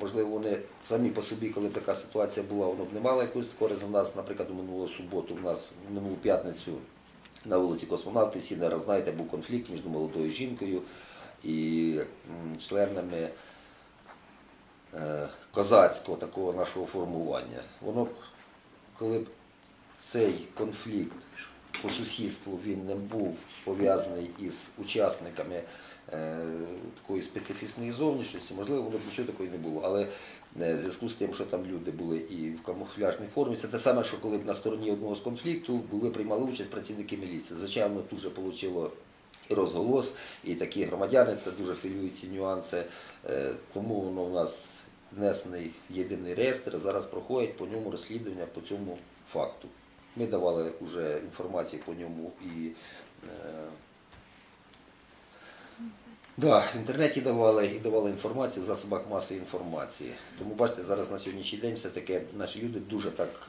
Можливо, вони самі по собі, коли б така ситуація була, воно б не мало якусь таку резонанс. Наприклад, у минулу суботу, у нас в минулу п'ятницю на вулиці Космонавтів, всі наразі знаєте, був конфлікт між молодою жінкою і членами е, козацького такого нашого формування. Воно коли б цей конфлікт по сусідству він не був пов'язаний із учасниками е, такої специфічної зовнішності, можливо, воно б нічого такого не було. Але е, в зв'язку з тим, що там люди були і в камуфляжній формі, це те саме, що коли б на стороні одного з конфлікту були приймали участь працівники міліції. Звичайно, дуже отримало і розголос, і такі громадяни це дуже хвилюють ці нюанси. Е, Тому воно в нас внесений в єдиний реєстр. Зараз проходять по ньому розслідування по цьому факту. Ми давали вже інформацію по ньому і е, да, в інтернеті давали і давали інформацію в засобах маси інформації. Тому бачите, зараз на сьогоднішній день все-таки наші люди дуже так